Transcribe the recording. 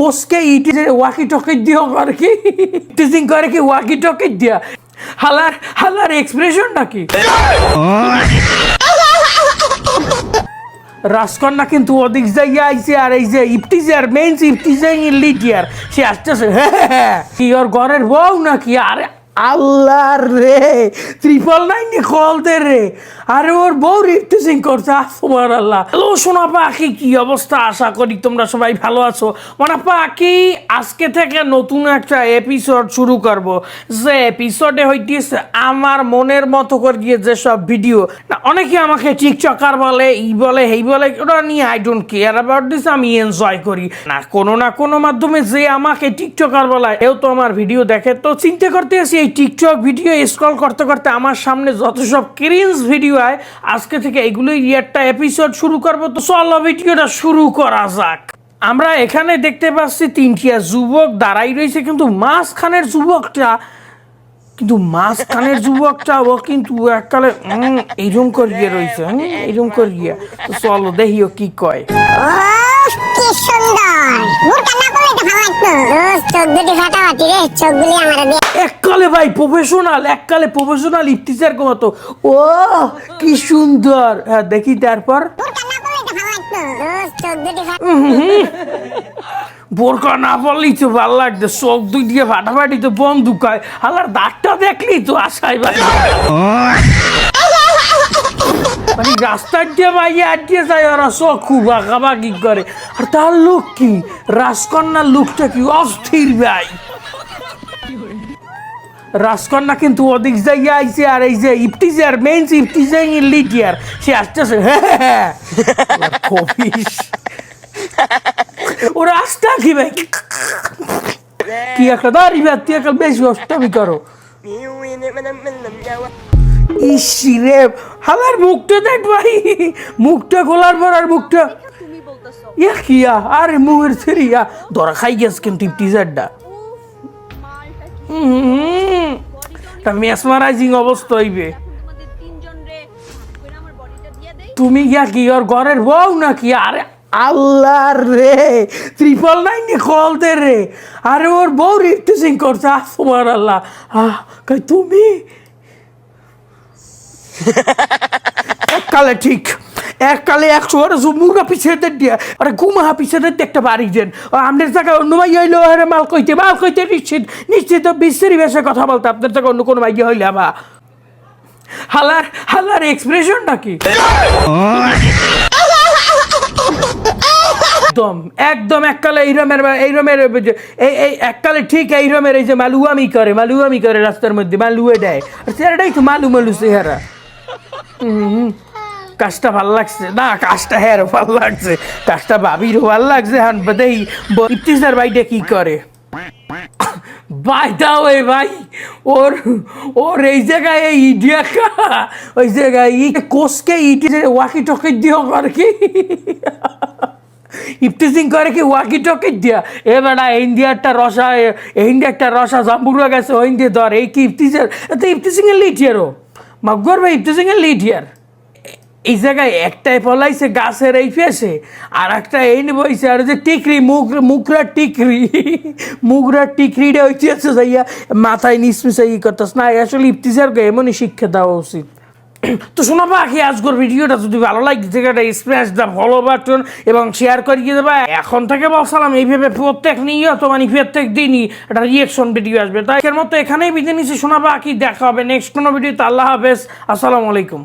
কোসকে ইটি walkie talkie দিও করে কি। টিচিং করে কি ওয়াকি টকি দিয়া। হালার হালার এক্সপ্রেশন নাকি? রাজকন্যা কিন্তু অধিক জায়গা আইছে আর এই যে ইফটিজার মেইন ইফটিজার লিটিয়ার সে আসতেছে হ্যাঁ কি ওর ঘরের বউ নাকি? আরে আল্লাহ রে, ত্রিপল নাইনে কল দে রে। আরে ওর বউ রিফটিজিং করছে আসমান আল্লাহ হ্যালো, সোনা পাখি, কি অবস্থা? আশা করি তোমরা সবাই ভালো আছো। মানে পাখি, আজকে থেকে নতুন একটা এপিসোড শুরু করব। যে এপিসোডে হইতেছে আমার মনের মতো করে গিয়ে যেসব ভিডিও না, অনেকে আমাকে টিকটকার বলে, ই বলে এই বলে ওটা নিয়ে I don't care about this আমি এনজয় করি। না, কোনো না কোনো মাধ্যমে যে আমাকে টিকটকার বলা এও তো আমার ভিডিও দেখে। তো চিন্তা করতে আসি এই টিকটক ভিডিও স্ক্রল করতে করতে আমার সামনে যত সব ক্রিন্স ভিডিও হয় আজকে থেকে এগুলোই একটা এপিসোড শুরু করব। তো চলো ভিডিওটা শুরু করা যাক। আমরা এখানে দেখতে পাচ্ছি তিনটিয়া যুবক দাঁড়াই রয়েছে কিন্তু মাঝখানের যুবকটা কিন্তু মাঝখানের যুবকটা ও কিন্তু এককালে এইরকম করিয়ে রয়েছে হুম, এইরকম করিয়ে। তো চলো দেখিও কি কয়। লাগতো এককালে ভাই প্রফেশনাল এককালে প্রফেশনাল ইফতিজার মতো ও কি সুন্দর। হ্যাঁ দেখি তারপর। মুরকা না করলে তো ভালো লাগতো। রোজ চোখ বোরকা না পড়লেই তো ভালো লাগছে চোখ দুই দিয়ে ফাটাফাটি তো বন্দুক হয়। হালার দাগটা দেখলেই তো আশাই ভাই মানে রাস্তার দিয়ে বাইরে আটকে যায় ওরা, চোখ খুব আঁকাবাকি করে। আর তার লোক কি? রাজকন্যার লোকটা কি অস্থির ভাই। রাজকন্যা কিন্তু ওদিক যাইয়া আইছে আর এই যে ইফটিজার মেইন ইফটিজার লিটিয়ার সে আসতেছে। হ্যাঁ কবিস ও রাস্তা কি ভাই। কি একটা দাঁড়ি ভাই তুই একটা বেশি অষ্টমী করো। ইসি রে মুখটা দেখ ভাই, মুখটা খোলার পর আর মুখটা। ইয়া কিয়া আরে মুহের ছেড়িয়া ধরা খাই গেছে কিন্তু টিজারটা তা মেসমারাইজিং অবস্থা হইবে। তুমি গিয়া কি, ওর ঘরের বউ নাকি? আরে আল্লাহ রে, ত্রিপল নাইনে কল দে রে। আরে ওর বউ রিফটিজিং করছে আসমান আল্লাহ আহ তুমি? এককালে ঠিক। এককালে একশো আরে মুরগা পিছিয়ে দেন দিয়া। আরে ঘুমা পিছিয়ে দেন একটা বাড়ি দেন। আমাদের জায়গায় অন্য মাই হইল আরে মাল কইতে মাল কইতে নিশ্চিত নিশ্চিত বিশ্বের বেশে কথা বলতে আপনার জায়গায় অন্য কোনো মাই হইলে আবা হালার হালার এক্সপ্রেশনটা কি? একদম একদম এককালে এই রমের এই এই এককালে ঠিক এই রমের এই যে মালুয়ামি করে মালুয়ামি করে রাস্তার মধ্যে মালুয়ে দেয়। আর চেহারাটাই তো মালু মালু হুম, কাজটা ভালো লাগছে। না, কাজটা হ্যাঁ ভালো লাগছে। কাজটা বাবিরও ভালো লাগছে, হান বাদেই। ইফতিজার বাইটা কি করে? বাই দাও এ ভাই। ওর ওর এই জায়গায় এই ইডিয়া ওই জায়গায় ই কোসকে ইটি ওয়াকি টকে দিও করে কি? ইফতিজিং করে কি ওয়াকি টকে দিয়া? এ বেড়া ইন্ডিয়ারটা রসা ইন্ডিয়ারটা রসা জাম্বুরা গেছে, ওই দিয়ে ধর, এই কি ইফতিজার তো ইফতিজিং এর লিটিয়ারও মগর ভাই ইফতিজিং এর হিয়ার এই জায়গায় একটাই পলাইছে, গাছের এই ফেসে আর একটা এই বইছে আর যে টিকরি মুখ মুখরা টিকরি মুখরা টিকরিটা হইতেছে যাইয়া মাথায় নিসমিসে ই করতেছ। না, আসলে ইফতিজারকে এমনই শিক্ষা দেওয়া উচিত। তো শোনো পাখি আজকের ভিডিওটা যদি ভালো লাগে সেটা স্ম্যাশ দা ফলো বাটন এবং শেয়ার করিয়ে দেবা। এখন থেকে বসালাম, এইভাবে প্রত্যেক নিয়ত মানে প্রত্যেক দিনই একটা রিয়েকশন ভিডিও আসবে। তাই এর মতো এখানেই বিদায় নিচ্ছি। শোনা পাখি দেখা হবে নেক্সট কোনো ভিডিওতে আল্লাহ হাফেজ। আসসালামু আলাইকুম।